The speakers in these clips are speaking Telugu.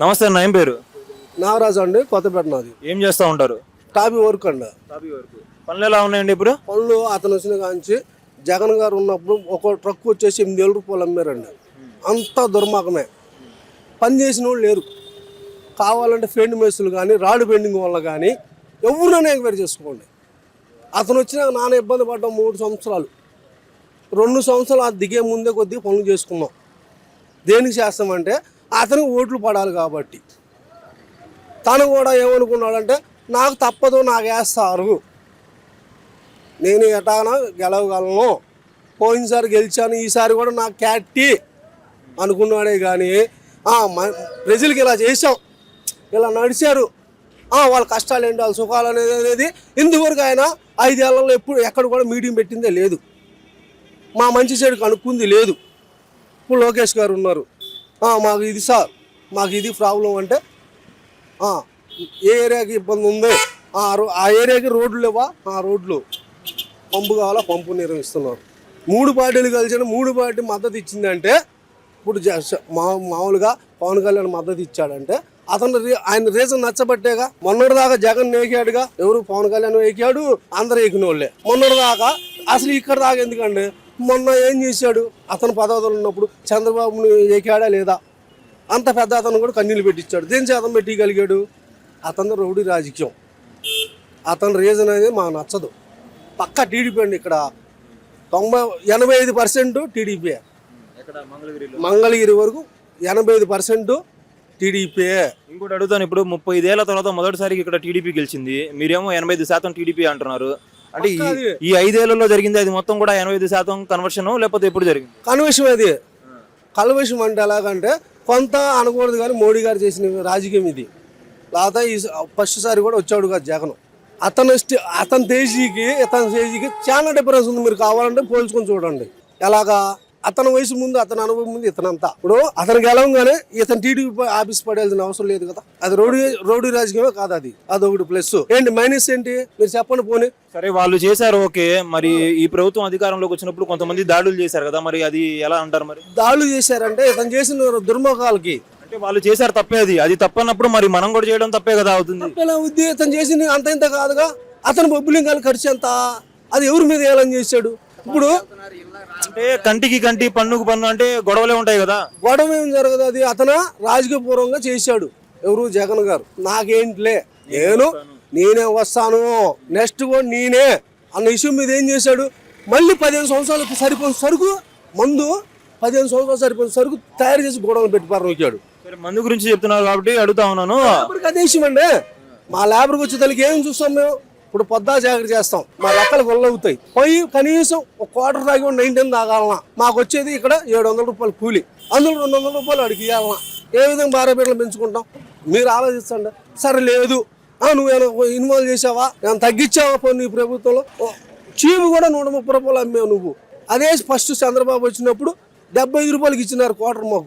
నమస్తే అన్న ఏం పేరు? నాగరాజు అండి కొత్తపేట నాది. ఏం చేస్తూ ఉంటారు? టాపీ వర్క్ అండి. పనులు ఎలా ఉన్నాయండి ఇప్పుడు? పనులు అతను వచ్చిన కాంచి జగన్ గారు ఉన్నప్పుడు ఒక ట్రక్ వచ్చేసి ఎనిమిది వేల రూపాయలు అమ్మారండి. అంతా దుర్మార్గమే. పని చేసిన వాళ్ళు లేరు. కావాలంటే ఫెండ్ మేసులు కానీ రాడు బెండింగ్ వల్ల కానీ ఎవరినైనా ఎంక్వైరీ చేసుకోండి. అతను వచ్చిన నాన్న ఇబ్బంది పడ్డాం మూడు సంవత్సరాలు. రెండు సంవత్సరాలు ఆ దిగే ముందే కొద్దిగా పనులు చేసుకున్నాం. దేనికి చేస్తామంటే అతనికి ఓట్లు పడాలి కాబట్టి. తను కూడా ఏమనుకున్నాడంటే నాకు తప్పదు నాకు వేస్తారు. నేను ఎటానా గెలవగలను. పోయినసారి గెలిచాను ఈసారి కూడా నాకు క్యాట్టి. అనుకున్నాడే కానీ మ- ప్రజలకి ఇలా చేసాం ఇలా నడిచారు. వాళ్ళ కష్టాలు ఏంటి వాళ్ళ సుఖాలు అనేది అనేది ఇందువరకు ఆయన ఐదేళ్ళలో ఎప్పుడు ఎక్కడ కూడా మీటింగ్ పెట్టిందే లేదు. మా మంచి చెడు కనుక్కుంది లేదు. ఇప్పుడు లోకేష్ గారు ఉన్నారు. మాకు ఇది సార్ మాకు ఇది ప్రాబ్లం అంటే ఏ ఏరియాకి ఇబ్బంది ఉంది? ఆ ఆ ఏరియాకి రోడ్లు లేవా? ఆ రోడ్లు. పంపు కావాలా? పంపు నిర్వహిస్తున్నారు. మూడు పార్టీలు కలిసిన మూడు పార్టీ మద్దతు ఇచ్చిందంటే ఇప్పుడు జ- మా మామూలుగా పవన్ కళ్యాణ్ మద్దతు ఇచ్చాడంటే అతను రీ- ఆయన రీజన్ నచ్చబట్టేగా మొన్నటిదాకా జగన్ ఏకాడుగా ఎవరు పవన్ కళ్యాణ్ ఏకాడు? అందరు ఎక్కిన వాళ్ళే మొన్నటిదాకా అసలు ఇక్కడ దాకా ఎందుకండి? మొన్న ఏం చేశాడు? అతను పదవులు ఉన్నప్పుడు చంద్రబాబుని ఏకాడా లేదా? అంత పెద్ద అతను కూడా కన్నీళ్ళు పెట్టించాడు దేని శాతం పెట్టగలిగాడు అతను రౌడీ రాజకీయం. అతని రీజన్ అనేది మాకు నచ్చదు. పక్క టీడీపీ అండి ఇక్కడ. తొంభై ఎనభై ఐదు పర్సెంట్ టీడీపీ మంగళగిరి వరకు ఎనభై ఐదు పర్సెంట్ టీడీపీ ఇంకోటి అడుగుతాను ఇప్పుడు ముప్పై ఐదేళ్ళ తర్వాత మొదటిసారికి ఇక్కడ టీడీపీ గెలిచింది. మీరేమో ఎనభై ఐదు శాతం టీడీపీ అంటున్నారు. అంటే ఈ ఐదేళ్ళలో జరిగింది అది మొత్తం కూడా ఎనభై ఐదు శాతం కన్వర్షన్ లేకపోతే ఎప్పుడు జరిగింది? కన్వేషం అది. కన్వేషం అంటే ఎలాగంటే కొంత అనకూడదు కానీ మోడీ గారు చేసిన రాజకీయం ఇది. లేదా ఈ ఫస్ట్ సారి కూడా వచ్చాడు కదా జగన్. అతని అతని తేజీకి ఇతని తేజీకి చాలా డిఫరెన్స్ ఉంది. మీరు కావాలంటే పోల్చుకొని చూడండి. ఎలాగా? అతని వయసు ముందు అతని అనుభవం ముందు ఇతనంతా. ఇప్పుడు అతను గెలవగానే ఇతను టీడీపీ ఆఫీస్ పడేయాల్సిన అవసరం లేదు కదా. అది రోడ్డు రోడ్డు రాజకీయమే కాదు అది. అదొకటి ప్లస్. ఏంటి మైనస్ ఏంటి? మీరు చెప్పండి పోనీ. సరే వాళ్ళు చేశారు ఓకే. మరి ఈ ప్రభుత్వం అధికారంలోకి వచ్చినప్పుడు కొంతమంది దాడులు చేశారు కదా మరి అది ఎలా అంటారు మరి? దాడులు చేశారంటే ఇతను చేసిన దుర్మోహాలకి. అంటే వాళ్ళు చేశారు తప్పే అది. అది తప్పన్నప్పుడు మరి మనం కూడా చేయడం తప్పే కదా అవుతుంది. అతను చేసింది అంత ఇంత కాదుగా. అతను బొబ్బులింగాలు ఖర్చు ఎంత? అది ఎవరి మీద ఏలని చేశాడు? ఇప్పుడు అంటే కంటికి కంటి పన్నుకు పన్ను అంటే గొడవలే ఉంటాయి కదా. గొడవ ఏం జరగదు. అది అతను రాజకీయ పూర్వంగా చేశాడు. ఎవరు? జగన్ గారు. నాకేంటిలే? నేను నేనే వస్తాను. నెక్స్ట్ కూడా నేనే అన్న ఇష్యూ మీద ఏం చేశాడు? మళ్ళీ పదిహేను సంవత్సరాలకు సరిపోయిన సరుకు మందు పదిహేను సంవత్సరాలు సరిపోయిన సరుకు తయారు చేసి గొడవలు పెట్టి పారనొక్కాడు మందు గురించి చెప్తున్నారు కాబట్టి అడుగుతా ఉన్నాను. అదే ఇష్టం అండి. మా లేబర్కి వచ్చే తల్లికి ఏం చూస్తాం మేము? ఇప్పుడు పొద్దా జాగ్రత్త చేస్తాం. మా రెక్కలు గొల్లవుతాయి పోయి కనీసం ఒక క్వార్టర్ తాగి నైన్టీన్ తాగాలన్నా. మాకు వచ్చేది ఇక్కడ ఏడు వందల రూపాయలు కూలి. అందులో రెండు వందల రూపాయలు అడిగి ఇవ్వాలన్నా ఏ విధంగా భార్య బిడ్డలు పెంచుకుంటాం? మీరు ఆలోచించండి. సరే లేదు. నువ్వు ఇన్వాల్వ్ చేసావా నేను తగ్గించావా పోనీ నీ ప్రభుత్వంలో? చీము కూడా నూట ముప్పై రూపాయలు అమ్మావు నువ్వు. అదే ఫస్ట్ చంద్రబాబు వచ్చినప్పుడు డెబ్బై ఐదు రూపాయలకి ఇచ్చినారు క్వార్టర్ మాకు.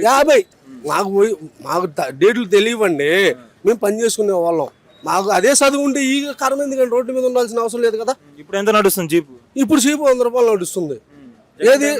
యాభై. మాకు పోయి- మాకు డేట్లు తెలియవండి. మేము పని చేసుకునే వాళ్ళం. మాకు అదే చదువు ఉంటే ఈ కరం ఎందుకంటే రోడ్డు మీద ఉండాల్సిన అవసరం లేదు కదా. ఇప్పుడు ఎంత నడుస్తుంది జీప్? ఇప్పుడు చీపు వంద రూపాయలు నడుస్తుంది. ఏది?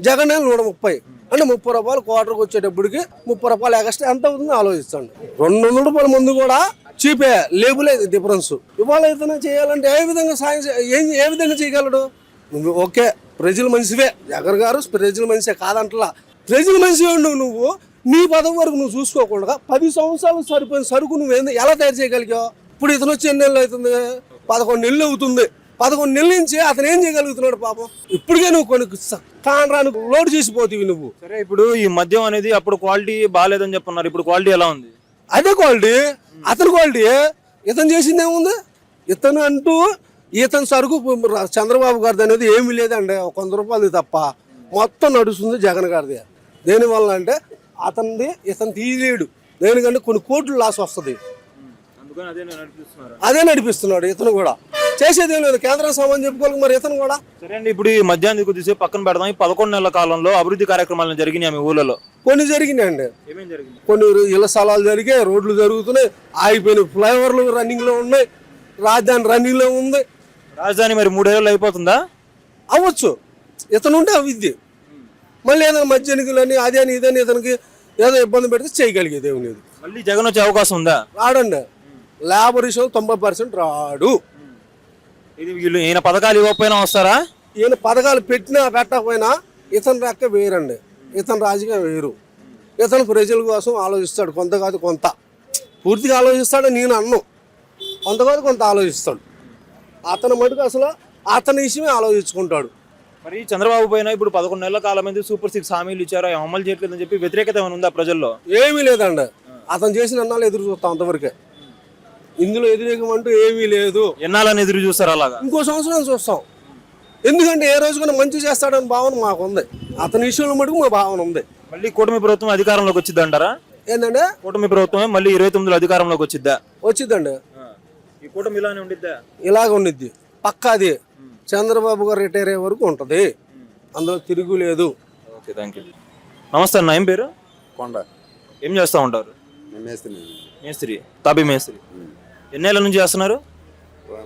జగన్ నూట ముప్పై. అంటే ముప్పై రూపాయలు క్వార్టర్కి వచ్చేటప్పటికి ముప్పై రూపాయలు ఎక్స్ట్రా ఎంత అవుతుందో ఆలోచిస్తాండి. రెండు వందల రూపాయల ముందు కూడా చీపే లేబులే డిఫరెన్స్. ఇవాళ ఏదైనా చేయాలంటే ఏ విధంగా సాయం ఏం ఏ విధంగా చేయగలడు? నువ్వు ఓకే ప్రజల మనిషివే. జగన్ గారు ప్రజల మనిషే కాదంటలా. ప్రజల మనిషి నువ్వు నీ పదవి వరకు నువ్వు చూసుకోకుండా పది సంవత్సరాలు సరిపోయిన సరుకు నువ్వు ఎలా తయారు చేయగలిగావు? ఇప్పుడు ఇతను వచ్చి ఎన్ని నెలలు అవుతుంది? పదకొండు నెలలు అవుతుంది. పదకొండు నెలల నుంచి అతను ఏం చేయగలుగుతున్నాడు పాపం? ఇప్పటికే నువ్వు కొన్ని కానరానికి లోడ్ చేసిపోతీవి నువ్వు. సరే ఇప్పుడు ఈ మద్యం అనేది అప్పుడు క్వాలిటీ బాగాలేదని చెప్పున్నారు. ఇప్పుడు క్వాలిటీ ఎలా ఉంది? అదే క్వాలిటీ. అతని క్వాలిటీ. ఇతను చేసింది ఏముంది? ఇతను అంటూ ఇతని సరుకు చంద్రబాబు గారిది అనేది ఏమీ లేదండి. ఒక వంద రూపాయలు తప్ప. మొత్తం నడుస్తుంది జగన్ గారిది. దేనివల్ల అంటే అతనిది ఇతను తీయలేడు. దేనికంటే కొన్ని కోట్లు లాస్ వస్తుంది. అదే నడిపిస్తున్నాడు ఇతను కూడా. చేసేది ఏం లేదు. కేంద్ర సమాన్ చెప్పుకోవాలి మరి ఇతను కూడా. సరే అండి ఇప్పుడు ఈ మద్యాన్ని కొద్దిసేపు పక్కన పెడదాం. ఈ పదకొండు నెలల కాలంలో అభివృద్ధి కార్యక్రమాలు జరిగినాయి మీ ఊళ్ళలో కొన్ని జరిగినాయండి. కొన్ని ఇళ్ళ స్థలాలు జరిగాయి రోడ్లు జరుగుతున్నాయి ఆగిపోయిన ఫ్లైఓవర్లు రన్నింగ్లో ఉన్నాయి రాజధాని రన్నింగ్లో ఉంది. రాజధాని మరి మూడేళ్ళు అయిపోతుందా? అవ్వచ్చు. ఇతను ఉంటే అవిద్ది మళ్ళీ ఏదైనా మధ్య ఎన్నికలని అదే అని ఇదని ఇతనికి ఏదో ఇబ్బంది పెడితే చేయగలిగేది ఏమి లేదు మళ్ళీ జగన్ వచ్చే అవకాశం ఉందా? రాడండి లేబర్ విషయంలో తొంభై పర్సెంట్ రాడు. ఇది వీళ్ళు ఈయన పథకాలు ఇవ్వకపోయినా వస్తారా? ఈయన పథకాలు పెట్టినా పెట్టకపోయినా ఇతని రెక్క వేరండి. ఇతని రాజకీయం వేరు. ఇతను ప్రజల కోసం ఆలోచిస్తాడు. కొంత కాదు కొంత. పూర్తిగా ఆలోచిస్తాడు నేను అన్ను. కొంత కాదు కొంత ఆలోచిస్తాడు. అతని మటుకు అసలు అతని విషయమే ఆలోచించుకుంటాడు. మరి చంద్రబాబు పైన ఇప్పుడు పదకొండు నెలల కాలం మీద సూపర్ సిక్స్ హామీలు ఇచ్చారు అమలు చేయట్లేదని చెప్పి వ్యతిరేకత ఏమైనా ఉందా ప్రజల్లో? ఏమీ లేదండి. అతను చేసిన అన్నాలు ఎదురు చూస్తాం అంతవరకే. ఇందులో వ్యతిరేకం అంటూ ఏమీ లేదు. ఎన్నాలని ఎదురు చూస్తారు అలాగా? ఇంకో సంవత్సరం చూస్తాం. ఎందుకంటే ఏ రోజుకైనా మంచి చేస్తాడని భావన మాకు ఉంది అతని విషయంలో మటుకు మా భావన ఉంది. మళ్ళీ కూటమి ప్రభుత్వం అధికారంలోకి వచ్చిద్ది అంటారా? ఏంటంటే కూటమి ప్రభుత్వమే మళ్ళీ ఇరవై తొమ్మిదిలో అధికారంలోకి వచ్చిద్దా? వచ్చిందండి ఈ కూటమి ఇలానే ఉండిద్దా? ఇలాగ ఉండిద్ది. పక్కాది చంద్రబాబు గారు రిటైర్ అయ్యే వరకు ఉంటుంది. అందులో తిరుగులేదు ఓకే థ్యాంక్ యూ నమస్తే అన్న ఏం పేరు? కొండ. ఏం చేస్తూ ఉంటారు? నేను మేస్త్రి మేస్త్రి. తాబీ మేస్త్రి ఎన్నేళ్ళ నుంచి చేస్తున్నారు?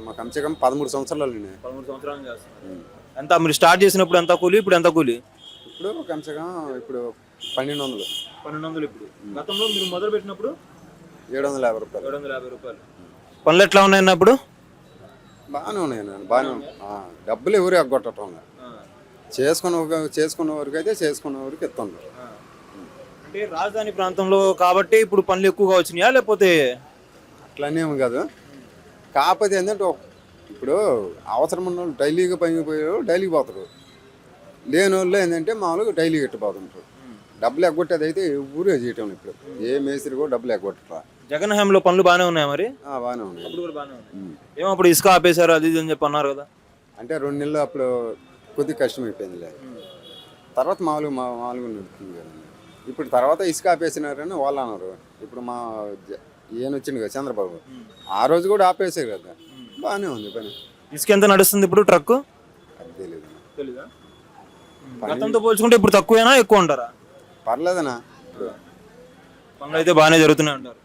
మా కమ్సే కమ్ పదమూడు సంవత్సరాలు నేను పదమూడు సంవత్సరాలు చేస్తున్నారు. ఎంత మీరు స్టార్ట్ చేసినప్పుడు ఎంత కూలి ఇప్పుడు ఎంత కూలి? ఇప్పుడు కమ్సే కమ్ ఇప్పుడు పన్నెండు వందలు. పన్నెండు వందలు ఇప్పుడు. గతంలో మీరు మొదలు పెట్టినప్పుడు ఏడు వందల యాభై రూపాయలు. ఏడు వందల యాభై రూపాయలు. పనులు ఎట్లా ఉన్నాయన్న ఇప్పుడు? బాగానే ఉన్నాయి నేను బాగానే ఉన్నాయి. డబ్బులు ఎవరు ఎగ్గొట్టడం. చేసుకున్న చేసుకున్న వరకు అయితే చేసుకున్న వరకు ఇస్తుండ్రు అంటే రాజధాని ప్రాంతంలో కాబట్టి ఇప్పుడు పనులు ఎక్కువగా వచ్చినాయా లేకపోతే? అట్లనేమి కాదు. కాకపోతే ఏంటంటే ఇప్పుడు అవసరం ఉన్న వాళ్ళు డైలీగా పనికి పోయారు డైలీకి పోతారు. లేని వాళ్ళు ఏంటంటే మామూలుగా డైలీగా ఎట్టిపోతుంటారు. డబ్బులు ఎగ్గొట్టేది అయితే ఎవరు చేయటం ఇప్పుడు. ఏ మేస్త్రి కూడా డబ్బులు ఎగ్గొట్టరా జగన్ హయాంలో పనులు బాగానే ఉన్నాయి మరి? బాగానే ఉన్నాయి. అప్పుడు కూడా బాగానే ఉన్నాయి. ఏమో అప్పుడు ఇసుక ఆపేశారు అది ఇది అని చెప్పి అన్నారు కదా. అంటే రెండు నెలలు అప్పుడు కొద్దిగా కష్టం అయిపోయిందిలే తర్వాత మామూలుగా మా మామూలుగా నడుస్తుంది కదండి ఇప్పుడు తర్వాత ఇసుక ఆపేసినారని వాళ్ళు అన్నారు. ఇప్పుడు మా ఈయన వచ్చింది కదా చంద్రబాబు. ఆ రోజు కూడా ఆపేసారు కదా. బాగానే ఉంది పని ఇసుక ఎంత నడుస్తుంది ఇప్పుడు ట్రక్ అది తెలియదు తెలీదా? గతంతో పోల్చుకుంటే ఇప్పుడు తక్కువేనా ఎక్కువ ఉంటారా పర్లేదనా ఇప్పుడు పనులు అయితే బాగానే జరుగుతున్నాయి అంటారు?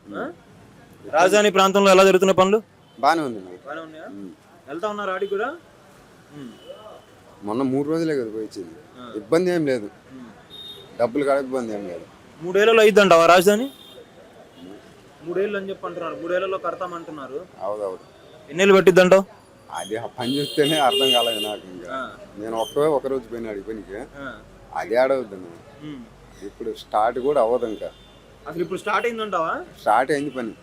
రాజధాని ప్రాంతంలో ఎలా జరుగుతున్నాయి పనులు? బాగానే ఉంది బాగానే ఉన్నాయా. వెళ్తా ఉన్నారు ఆడికి కూడా? మొన్న మూడు రోజులే కదా పోయి వచ్చింది ఇబ్బంది ఏం లేదు. డబ్బులు కాడ ఇబ్బంది ఏం లేదు. మూడేళ్ళలో అయిద్దంటావా రాజధాని? మూడేళ్ళు అని చెప్పి అంటున్నారు మూడేళ్ళలో కడతామంటున్నారు. అవుదవుదు. ఎన్నేళ్ళు పట్టిద్దంటావు? అది ఆ పని చూస్తేనే అర్థం కాలేదు నాకు ఇంకా. నేను ఒక్కడే ఒక రోజు పోయినాడు ఈ పనికి. అది ఆడవద్దు ఇప్పుడు స్టార్ట్ కూడా అవ్వదు ఇంకా. అసలు ఇప్పుడు స్టార్ట్ అయిందంటావా? స్టార్ట్ అయింది పని.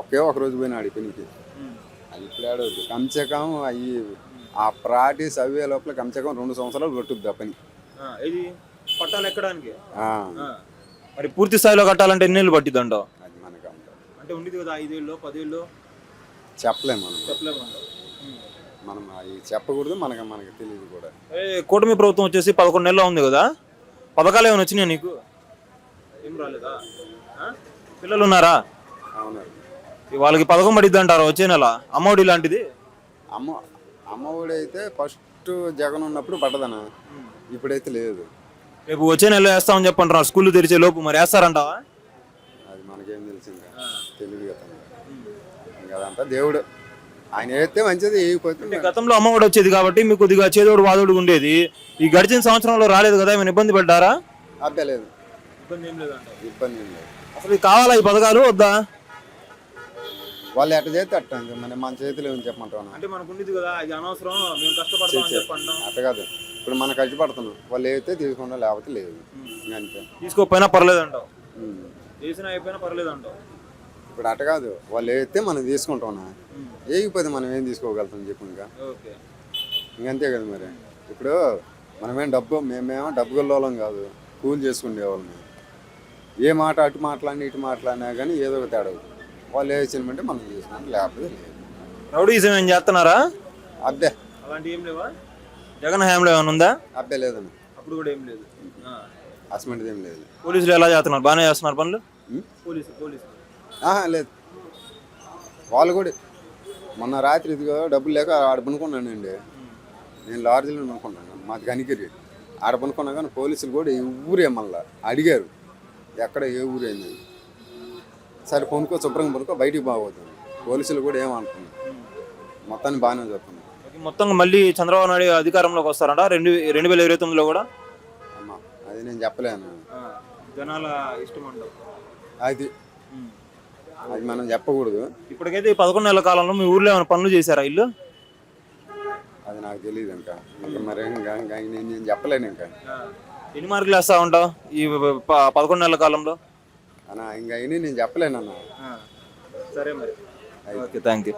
ఒకే ఒక రోజు పోయినాడు ఈ పనికి. అది ఇప్పుడు ఆడవద్దు కమ్సే కమ్ అవి ఆ ప్రాక్టీస్ అవే లోపల కమ్ రెండు సంవత్సరాలు పట్టుద్ది ఆ పని. ఇది పట్టాలు ఎక్కడానికి? మరి పూర్తి స్థాయిలో కట్టాలంటే ఎన్నేళ్ళు పట్టిద్దంటావు? అది మనకు అంత. అంటే ఉండేది కదా ఐదేళ్ళు పదేళ్ళు? చెప్పలేము మనం. చెప్పలేము మనం అవి చెప్పకూడదు మనకి మనకి తెలియదు కూడా. ఏ కూటమి ప్రభుత్వం వచ్చేసి పదకొండు నెలలు ఉంది కదా? పథకాలు ఏమైనా వచ్చినాయా నీకు? ఏం రాలేదా? పిల్లలు ఉన్నారా అవును వాళ్ళకి పథకం పడిద్ది అంటారు వచ్చే నెల? అమ్మఒడి లాంటిది? అమ్మ అమ్మఒడి అయితే ఫస్ట్ జగన్ ఉన్నప్పుడు పడ్డదనా ఇప్పుడైతే లేదు. రేపు వచ్చే నెల వేస్తామని చెప్పంటున్నారు. స్కూల్ తెరిచే లోపు మరి వేస్తారంటావా అది మనకేం తెలుసు ఇంకా. తెలియదు కదా ఇంకా అదంతా దేవుడు. ఆయన వేస్తే మంచిది వేయకపోతే అంటే గతంలో అమ్మఒడి వచ్చేది కాబట్టి మీకు కొద్దిగా చేదోడు వాదోడు ఉండేది. ఈ గడిచిన సంవత్సరంలో రాలేదు కదా? ఏమైనా ఇబ్బంది పడ్డారా? లేదు. ఇబ్బంది ఏం ఇబ్బంది ఏం లేదు. అసలు కావాలా? ఈ పథకాలు వద్దా? వాళ్ళు ఎట్ట చేస్తే అట్ట ఇంకా మన మన చేతిలో ఏం చెప్పమంటాను అంటే మనకు ఉండేది కదా ఇది అనవసరం మేము కష్టపడతామని చెప్పంటాం. అట్ట కాదు. ఇప్పుడు మనం కష్టపడుతున్నాం వాళ్ళు అయితే తీసుకుంటాం లేకపోతే లేదు. ఇంకా అంతే తీసుకోకపోయినా పర్లేదు అంటావు ఉమ్. చేసినా అయిపోయినా పర్లేదు అంటావు ఇప్పుడు అట్ట కాదు. వాళ్ళు వేస్తే మనం తీసుకుంటాం వేయకపోతే మనం ఏం తీసుకోగలుగుతాం చెప్పు ఇంకా. ఓకే. ఇంకంతే కదా మరి. ఇప్పుడు మనమేం డబ్బు మేమేమో డబ్బు గల్లోలం కాదు. కూలి చేసుకునేవాళ్ళం మేము ఏ మాట అటు మాట్లాడినా ఇటు మాట్లాడినా కానీ ఏదో ఒక తేడా. వాళ్ళు ఏ ఇచ్చినమంటే మనం తీసుకుంటాం లేకపోతే లేదు. రౌడీజం ఏం చేస్తున్నారా? అబ్బే. అలాంటి ఏం లేవా? జగన్ హయాంలో ఏమైనా ఉందా? అబ్బే లేదన్న. అప్పుడు కూడా ఏం లేదు. అసమంటిది ఏం లేదు. పోలీసులు ఎలా చేస్తున్నారు? బాగానే చేస్తున్నారు పనులు? Police police. ఆహా లేదు. వాళ్ళు కూడా మొన్న రాత్రి ఇదిగో డబ్బులు లేక ఆడ పనుకున్నానండి. నేను లాడ్జ్లో అనుకున్నాను మాది కనిగిరి ఆడ పనుకున్నా కానీ పోలీసులు కూడా ఊరే మళ్ళా అడిగారు. ఎక్కడ ఏ ఊరైంది సరే కొనుక్కో శుభ్రంగా కొనుక్కో బయటికి బాగోతుంది పోలీసులు కూడా ఏమంటున్నారు మొత్తాన్ని బాగానే చెప్తున్నారు మొత్తంగా మళ్ళీ చంద్రబాబు నాయుడు అధికారంలోకి వస్తారంట రెండు రెండు వేల ఇరవై తొమ్మిదిలో కూడా? అమ్మ అది నేను చెప్పలేను. జనాల ఇష్టం ఉండవు అది అది మనం చెప్పకూడదు. ఇప్పటికైతే ఈ పదకొండు నెలల కాలంలో మీ ఊర్లో ఏమైనా పనులు చేశారా ఇల్లు? అది నాకు తెలియదు ఇంకా. మరి ఇంకా నేను చెప్పలేను ఇంకా. ఎన్ని మార్కులు వేస్తా ఉంటావు ఈ ప- పదకొండు నెలల కాలంలో? అన్న ఇంకా అయినా నేను చెప్పలేను అన్న సరే మరి. Okay thank you